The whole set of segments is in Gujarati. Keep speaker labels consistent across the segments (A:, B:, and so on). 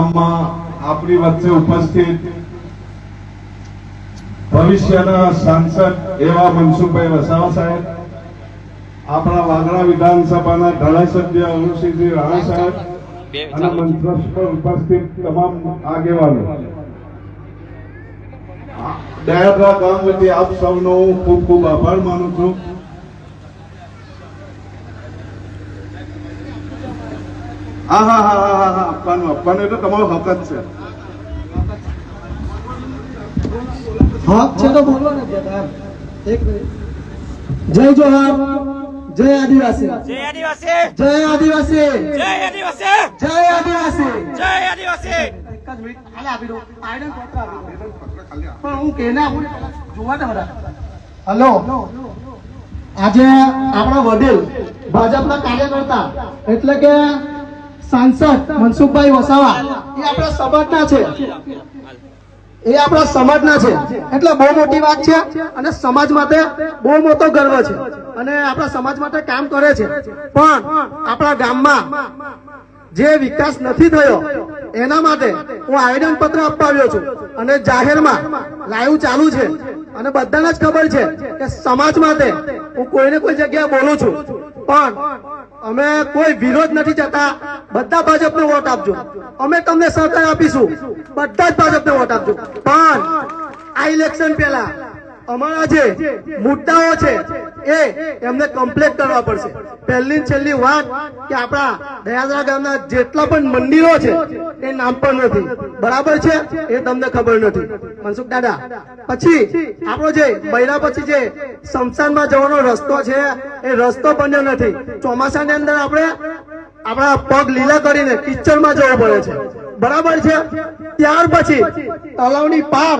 A: ગામમાં આપણી વચ્ચે ઉપસ્થિત ભવિષ્યના સાંસદ એવા મનસુખભાઈ વસાવા સાહેબ આપણા વાગરા વિધાનસભાના ધારાસભ્ય અરુણસિંહજી રાણા સાહેબ અને મંત્રસ પર ઉપસ્થિત તમામ આગેવાનો. દયાદરા ગામ વતી આપ સૌનો હું ખૂબ ખૂબ આભાર માનું છું. હા હા હા. હા આપવાનું આપવાનું એટલે તમારો હક જ છે.
B: હક છે તો બોલો ને એક મિનિટ. જય જોહાર. જય આદિવાસી.
C: જય આદિવાસી.
B: જય આદિવાસી.
C: જય આદિવાસી.
B: જય આદિવાસી.
C: જય આદિવાસી.
B: એક જ મિનિટ. હાલે આપી દો. આયરન પત્ર આપી દો. પણ હું કેને આપું? જોવા દે બધા. હલો. આજે આપણા વડીલ ભાજપના કાર્યકર્તા એટલે કે સાંસદ મનસુખભાઈ વસાવા. એ આપણા સમાજના છે. એ આપણા સમાજના છે. એટલે બહુ મોટી વાત છે અને સમાજ માટે બહુ મોટો ગર્વ છે. અને આપણા સમાજ માટે કામ કરે છે. પણ આપણા ગામમાં જે વિકાસ નથી થયો, એના માટે હું આવેદન પત્ર અપાવ્યો છું. અને જાહેરમાં લાઈવ ચાલુ છે. અને બધાને જ ખબર છે કે સમાજ માટે હું કોઈને કોઈ જગ્યાએ બોલું છું. પણ અમે કોઈ વિરોધ નથી જતા. બધા ભાજપને વોટ આપજો. અમે તમને સહકાર આપીશું. બધા જ ભાજપને વોટ આપજો. પણ આ ઇલેક્શન પહેલા અમારા જે મુદ્દાઓ છે એ એમને કમ્પ્લીટ કરવા પડશે. પહેલી છેલ્લી વાત કે આપણા દયાદરા ગામના જેટલા પણ મંદિરો છે, એ નામ પણ નથી. બરાબર છે? એ તમને ખબર નથી. મનસુખ દાદા, પછી આપણો જે બૈરા પછી જે શમશાનમાં જવાનો રસ્તો છે, એ રસ્તો બન્યો નથી. ચોમાસાની અંદર આપણે આપણા પગ લીલા કરીને કિચડમાં જવું પડે છે. બરાબર છે? ત્યાર પછી તલાવની પાર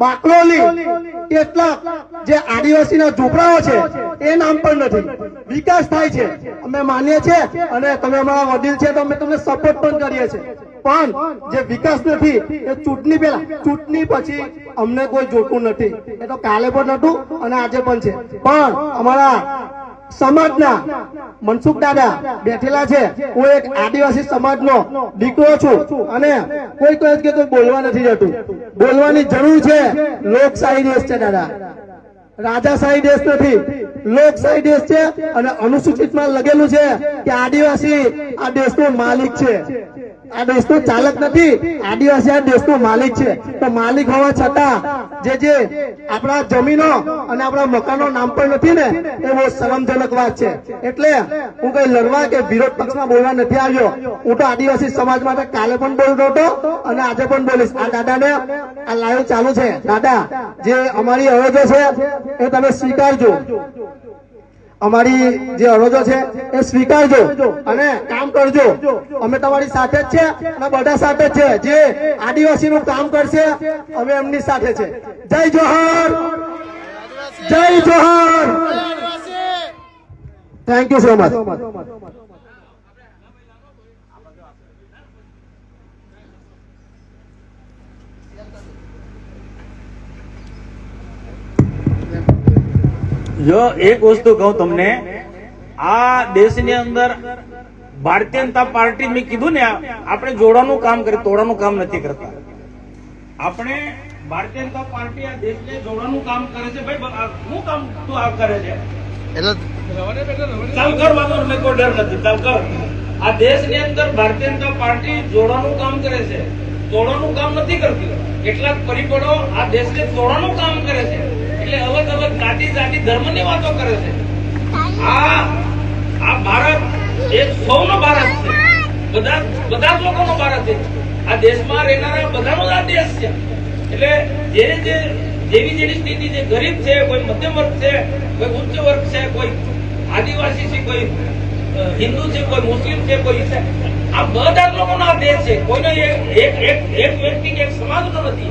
B: બાકરોલી કેટલાક જે આદિવાસીના ઝૂંપડાઓ છે, એ નામ પણ નથી. વિકાસ થાય છે. અમે માનીએ છીએ અને તમે અમારા વડીલ છે તો અમે તમને સપોર્ટ પણ કરીએ છીએ. પણ જે વિકાસ નથી, એ ચૂંટણી પહેલા, ચૂંટણી પછી અમને કોઈ જોતું નથી. એ તો કાલે પણ હતું અને આજે પણ છે. પણ અમારા સમાજના મનસુખ દાદા બેઠેલા છે. હું એક આદિવાસી સમાજનો દીકરો છું અને કોઈ કહે કે કોઈ બોલવા નથી જતું. બોલવાની જરૂર છે. લોકશાહી દેશ છે દાદા. રાજાશાહી દેશ નથી. લોકશાહી દેશ છે અને અનુસૂચિતમાં લગેલું છે કે આદિવાસી આ દેશનો માલિક છે. આ દેશનો ચાલક નથી. આદિવાસી આ દેશનો માલિક છે. તો માલિક હોવા છતાં જે જે આપણા જમીનો અને આપણા મકાનો નામ પણ નથી ને, એ બહુ શરમજનક વાત છે. એટલે હું કઈ લડવા કે વિરોધ પક્ષમાં બોલવા નથી આવ્યો. હું તો આદિવાસી સમાજ માટે કાલે પણ બોલતો હતો અને આજે પણ બોલીશ. આ દાદાને આ લાઈવ ચાલુ છે. દાદા, જે અમારી અરજો છે, એ તમે સ્વીકારજો. અમારી જે અરજો છે એ સ્વીકારજો અને કામ કરજો. અમે તમારી સાથે જ છે અને બધા સાથે જ છે. જે આદિવાસી નું કામ કરશે અમે એમની સાથે છે. જય જોહર! જય જોહર! થેન્ક યુ સો મચ
C: જો એક વસ્તુ કહું તમને આ દેશની અંદર ભારતીય જનતા પાર્ટી મેં કીધું ને આપણે જોડવાનું કામ કરી તોડવાનું કામ નથી કરતા. આપણે ભારતીય જનતા પાર્ટી આ દેશને જોડવાનું કામ કરે છે. ભાઈ શું કામ તું આ કરે છે? ચાલ કર વાંધો નહીં, કોઈ ડર નથી. ચાલ કર. આ દેશની અંદર ભારતીય જનતા પાર્ટી જોડવાનું કામ કરે છે. તોડવાનું કામ નથી કરતી. કેટલાક પરિબળો આ દેશને તોડવાનું કામ કરે છે. એટલે અલગ અલગ જાતિ જાતિ ધર્મની વાતો કરે છે. આ આ ભારત એક સૌનો ભારત છે. બધા બધા જ લોકોનો ભારત છે. આ દેશમાં રહેનારા બધાનો જ આ દેશ છે. એટલે જે જે જેવી જેવી સ્થિતિ છે, ગરીબ છે, કોઈ મધ્યમ વર્ગ છે, કોઈ ઉચ્ચ વર્ગ છે, કોઈ આદિવાસી છે, કોઈ હિન્દુ છે, કોઈ મુસ્લિમ છે, કોઈ આ બધા લોકોનો આ દેશ છે. કોઈનો એક એક એક વ્યક્તિ કે એક સમાજનો નથી.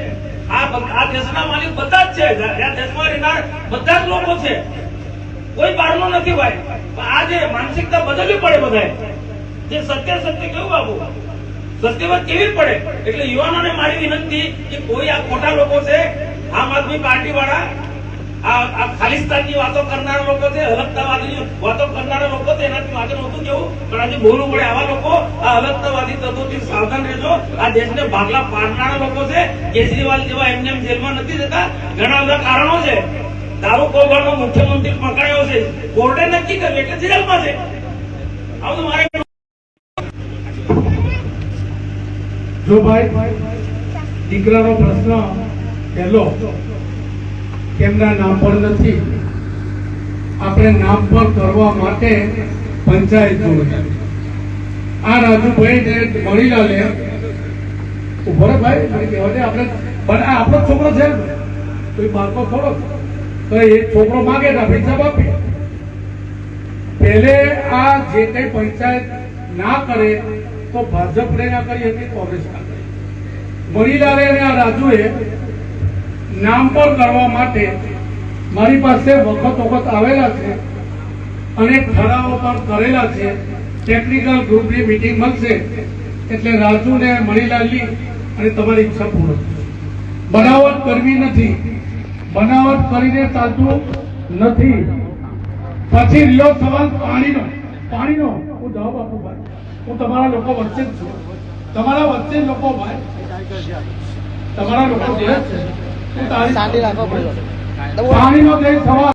C: આ દેશના માલિક બધા જ છે. દેશમાં રહેનાર બધા જ લોકો છે. કોઈ બહારનો નથી ભાઈ. આજે માનસિકતા બદલવી પડે બધાએ. જે સત્ય સત્ય કેવું બાબુ સત્યવાદ કેવી પડે? એટલે યુવાનોને મારી વિનંતી કે કોઈ આ ખોટા લોકો છે, આમ આદમી પાર્ટી વાળા આ ખાલિસ્તાનની વાતો કરનારા લોકો છે અલગતાવાદી વાતો કરનારા લોકો છે, એનાથી આગળ નહોતું કેવું? પણ આજે બોલવું પડે આવા લોકો, આ અલગતાવાદી તત્વોથી સાવધાન રહેજો. આ દેશને ભાગલા પાડનારા લોકો છે. કેજરીવાલ જેવા એમને જેલમાં નથી જતા. ઘણા બધા કારણો છે. દારૂ કૌભાંડનો મુખ્યમંત્રી પકડાયો છે. કોર્ટે નક્કી કર્યું એટલે જેલમાં છે. આવું મારે
D: જો ભાઈ, દીકરાનો પ્રશ્ન પહેલો. કેમના નામ પણ નથી. આપણે નામ પર કરવા માટે પંચાયત જોડે આ રાજુભાઈ ને મણીલાલે, ઊભો રે ભાઈ આપણે પણ આ આપણો છોકરો છે ને. કોઈ બાળકો થોડો, તો એ છોકરો માગે તો આપણે જવાબ આપીએ. પહેલે આ જે કઈ પંચાયત ના કરે, તો ભાજપને ના કરી હતી કોંગ્રેસ ના કરી. મણીલાલે અને આ રાજુએ નામ પર કરવા માટે મારી પાસે વખત વખત આવેલા છે. અને ઠરાવો પણ કરેલા છે. ટેકનિકલ ગ્રુપની મિટિંગ મળશે. એટલે રાજુ ને મણીલાલની અને તમારી ઈચ્છા પૂર્ણ. બનાવટ કરવી નથી. બનાવટ કરીને ચાલતું નથી. પછી રહ્યો સવાલ પાણીનો પાણીનો હું જવાબ આપું ભાઈ. હું તમારા લોકો વચ્ચે જ છું. તમારા વચ્ચે લોકો ભાઈ. તમારા લોકો જે છે પાણીનો જે સવાલ